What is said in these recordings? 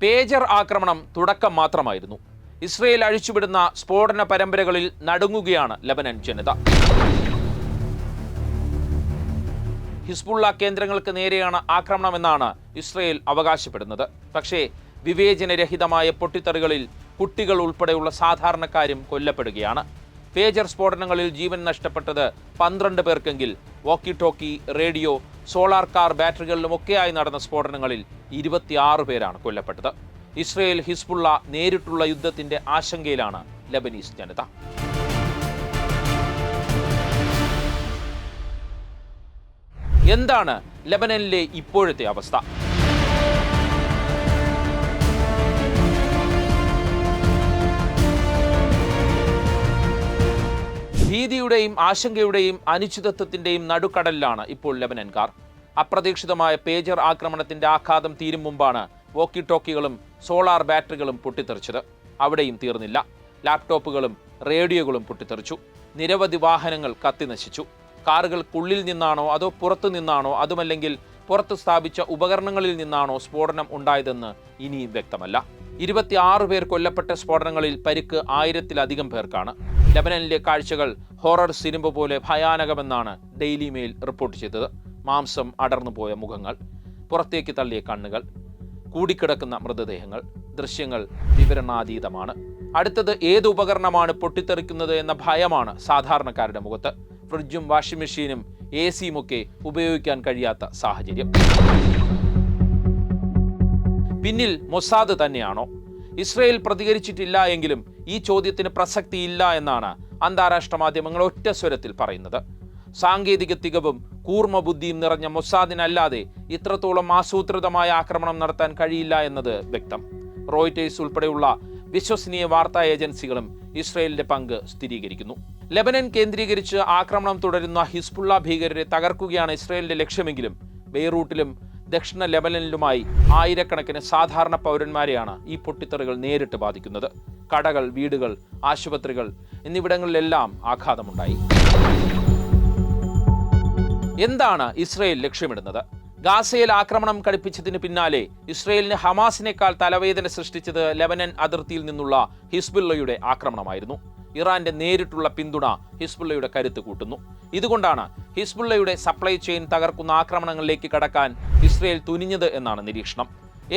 Pager ആക്രമണം തുടക്കം മാത്രമായിരുന്നു. ഇസ്രയേൽ അഴിച്ചുവിടുന്ന സ്ഫോടന പരമ്പരകളിൽ നടുങ്ങുകയാണ് ലബനൻ ജനത. ഹിസ്ബുള്ള കേന്ദ്രങ്ങൾക്ക് നേരെയാണ് ആക്രമണമെന്നാണ് ഇസ്രയേൽ അവകാശപ്പെടുന്നത്. പക്ഷേ വിവേചനരഹിതമായ പൊട്ടിത്തെറികളിൽ കുട്ടികൾ ഉൾപ്പെടെയുള്ള സാധാരണക്കാരും കൊല്ലപ്പെടുകയാണ്. പേജർ സ്ഫോടനങ്ങളിൽ ജീവൻ നഷ്ടപ്പെട്ടത് പന്ത്രണ്ട് പേർക്കെങ്കിൽ walkie talkie radio solar car ബാറ്ററികളിലുമൊക്കെയായി നടന്ന സ്ഫോടനങ്ങളിൽ ഇരുപത്തിയാറ് പേരാണ് കൊല്ലപ്പെട്ടത്. ഇസ്രയേൽ ഹിസ്ബുള്ള നേരിട്ടുള്ള യുദ്ധത്തിന്റെ ആശങ്കയിലാണ് ലബനീസ് ജനത. എന്താണ് ലബനനിലെ ഇപ്പോഴത്തെ അവസ്ഥ? ഭീതിയുടെയും ആശങ്കയുടെയും അനിശ്ചിതത്വത്തിന്റെയും നടുക്കടലിലാണ് ഇപ്പോൾ ലബനൻകാർ. അപ്രതീക്ഷിതമായ പേജർ ആക്രമണത്തിന്റെ ആഘാതം തീരും മുമ്പാണ് വോക്കി ടോക്കികളും സോളാർ ബാറ്ററികളും പൊട്ടിത്തെറിച്ചത്. അവിടെയും തീർന്നില്ല. ലാപ്ടോപ്പുകളും റേഡിയോകളും പൊട്ടിത്തെറിച്ചു. നിരവധി വാഹനങ്ങൾ കത്തിനശിച്ചു. കാറുകൾക്കുള്ളിൽ നിന്നാണോ അതോ പുറത്തു നിന്നാണോ അതുമല്ലെങ്കിൽ പുറത്ത് സ്ഥാപിച്ച ഉപകരണങ്ങളിൽ നിന്നാണോ സ്ഫോടനം ഉണ്ടായതെന്ന് ഇനിയും വ്യക്തമല്ല. ഇരുപത്തിയാറ് പേർ കൊല്ലപ്പെട്ട സ്ഫോടനങ്ങളിൽ പരിക്ക് ആയിരത്തിലധികം പേർക്കാണ്. ലബനനിലെ കാഴ്ചകൾ ഹൊറർ സിനിമ പോലെ ഭയാനകമെന്നാണ് ഡെയിലി മെയിൽ റിപ്പോർട്ട് ചെയ്തത്. മാംസം അടർന്നുപോയ മുഖങ്ങൾ പുറത്തേക്ക് തള്ളിയ കണ്ണുകൾ കൂടിക്കിടക്കുന്ന മൃതദേഹങ്ങൾ ദൃശ്യങ്ങൾ വിവരണാതീതമാണ്. അടുത്തത് ഏത് ഉപകരണമാണ് പൊട്ടിത്തെറിക്കുന്നത് എന്ന ഭയമാണ് സാധാരണക്കാരുടെ മുഖത്ത്. ഫ്രിഡ്ജും വാഷിംഗ് മെഷീനും എ സിയും ഒക്കെ ഉപയോഗിക്കാൻ കഴിയാത്ത സാഹചര്യം. പിന്നിൽ മൊസാദ് തന്നെയാണോ? ഇസ്രയേൽ പ്രതികരിച്ചിട്ടില്ല എങ്കിലും ഈ ചോദ്യത്തിന് പ്രസക്തിയില്ല എന്നാണ് അന്താരാഷ്ട്ര മാധ്യമങ്ങൾ ഒറ്റ സ്വരത്തിൽ പറയുന്നത്. സാങ്കേതിക തികവും കൂർമ്മ ബുദ്ധിയും നിറഞ്ഞ മൊസാദിനല്ലാതെ ഇത്രത്തോളം ആസൂത്രിതമായ ആക്രമണം നടത്താൻ കഴിയില്ല എന്നത് വ്യക്തം. റോയിറ്റേഴ്സ് ഉൾപ്പെടെയുള്ള വിശ്വസനീയ വാർത്താ ഏജൻസികളും ഇസ്രയേലിന്റെ പങ്ക് സ്ഥിരീകരിക്കുന്നു. ലെബനൻ കേന്ദ്രീകരിച്ച് ആക്രമണം തുടരുന്ന ഹിസ്ബുള്ള ഭീകരരെ തകർക്കുകയാണ് ഇസ്രയേലിന്റെ ലക്ഷ്യമെങ്കിലും ബെയ്റൂട്ടിലും ദക്ഷിണ ലെബനനിലുമായി ആയിരക്കണക്കിന് സാധാരണ പൗരന്മാരെയാണ് ഈ പൊട്ടിത്തെറികൾ നേരിട്ട് ബാധിക്കുന്നത്. കടകൾ വീടുകൾ ആശുപത്രികൾ എന്നിവിടങ്ങളിലെല്ലാം ആഘാതമുണ്ടായി. എന്താണ് ഇസ്രയേൽ ലക്ഷ്യമിടുന്നത്? ഗാസയിൽ ആക്രമണം കടുപ്പിച്ചതിന് പിന്നാലെ ഇസ്രയേലിന് ഹമാസിനേക്കാൾ തലവേദന സൃഷ്ടിച്ചത് ലെബനൻ അതിർത്തിയിൽ നിന്നുള്ള ഹിസ്ബുള്ളയുടെ ആക്രമണമായിരുന്നു. ഇറാന്റെ നേരിട്ടുള്ള പിന്തുണ ഹിസ്ബുള്ളയുടെ കരുത്ത് കൂട്ടുന്നു. ഇതുകൊണ്ടാണ് ഹിസ്ബുള്ളയുടെ സപ്ലൈ ചെയിൻ തകർക്കുന്ന ആക്രമണങ്ങളിലേക്ക് കടക്കാൻ ഇസ്രയേൽ തുനിഞ്ഞത് എന്നാണ് നിരീക്ഷണം.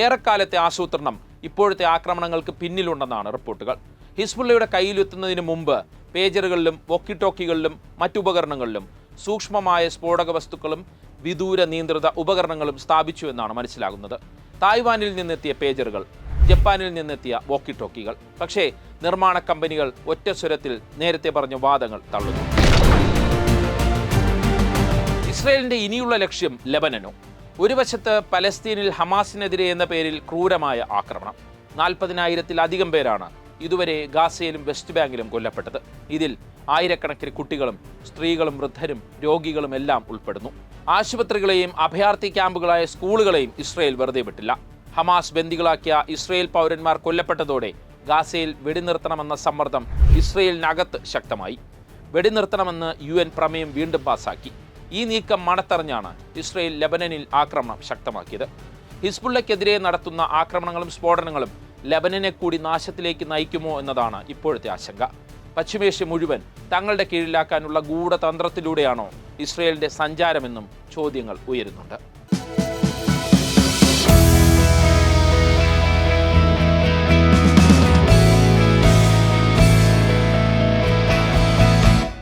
ഏറെക്കാലത്തെ ആസൂത്രണം ഇപ്പോഴത്തെ ആക്രമണങ്ങൾക്ക് പിന്നിലുണ്ടെന്നാണ് റിപ്പോർട്ടുകൾ. ഹിസ്ബുള്ളയുടെ കയ്യിലെത്തുന്നതിന് മുമ്പ് പേജറുകളിലും വോക്കി ടോക്കികളിലും മറ്റുപകരണങ്ങളിലും സൂക്ഷ്മമായ സ്ഫോടക വസ്തുക്കളും വിദൂര നിയന്ത്രിത ഉപകരണങ്ങളും സ്ഥാപിച്ചു എന്നാണ് മനസ്സിലാകുന്നത്. തായ്വാനിൽ നിന്നെത്തിയ പേജറുകൾ ജപ്പാനിൽ നിന്നെത്തിയ വോക്കി ടോക്കികൾ പക്ഷേ നിർമ്മാണ കമ്പനികൾ ഒറ്റ സ്വരത്തിൽ നേരത്തെ പറഞ്ഞ വാദങ്ങൾ തള്ളുന്നു. ഇസ്രയേലിന്റെ ഇനിയുള്ള ലക്ഷ്യം ലെബനനോ. ഒരു വശത്ത് പലസ്തീനിൽ ഹമാസിനെതിരെ എന്ന പേരിൽ ക്രൂരമായ ആക്രമണം. നാൽപ്പതിനായിരത്തിലധികം പേരാണ് ഇതുവരെ ഗാസയിലും വെസ്റ്റ് ബാങ്കിലും കൊല്ലപ്പെട്ടത്. ഇതിൽ ആയിരക്കണക്കിന് കുട്ടികളും സ്ത്രീകളും വൃദ്ധരും രോഗികളും എല്ലാം ഉൾപ്പെടുന്നു. ആശുപത്രികളെയും അഭയാർത്ഥി ക്യാമ്പുകളായ സ്കൂളുകളെയും ഇസ്രയേൽ വെറുതെ വിട്ടില്ല. ഹമാസ് ബന്ദികളാക്കിയ ഇസ്രയേൽ പൗരന്മാർ കൊല്ലപ്പെട്ടതോടെ ഗാസയിൽ വെടിനിർത്തണമെന്ന സമ്മർദ്ദം ഇസ്രയേലിനകത്ത് ശക്തമായി. വെടിനിർത്തണമെന്ന് യു എൻ പ്രമേയം വീണ്ടും പാസാക്കി. ഈ നീക്കം മണത്തറിഞ്ഞാണ് ഇസ്രയേൽ ലെബനനിൽ ആക്രമണം ശക്തമാക്കിയത്. ഹിസ്ബുള്ളയ്ക്കെതിരെ നടത്തുന്ന ആക്രമണങ്ങളും സ്ഫോടനങ്ങളും ലെബനനെ കൂടി നാശത്തിലേക്ക് നയിക്കുമോ എന്നതാണ് ഇപ്പോഴത്തെ ആശങ്ക. പശ്ചിമേഷ്യ മുഴുവൻ തങ്ങളുടെ കീഴിലാക്കാനുള്ള ഗൂഢതന്ത്രത്തിലൂടെയാണോ ഇസ്രയേലിന്റെ സഞ്ചാരമെന്നും ചോദ്യങ്ങൾ ഉയരുന്നുണ്ട്.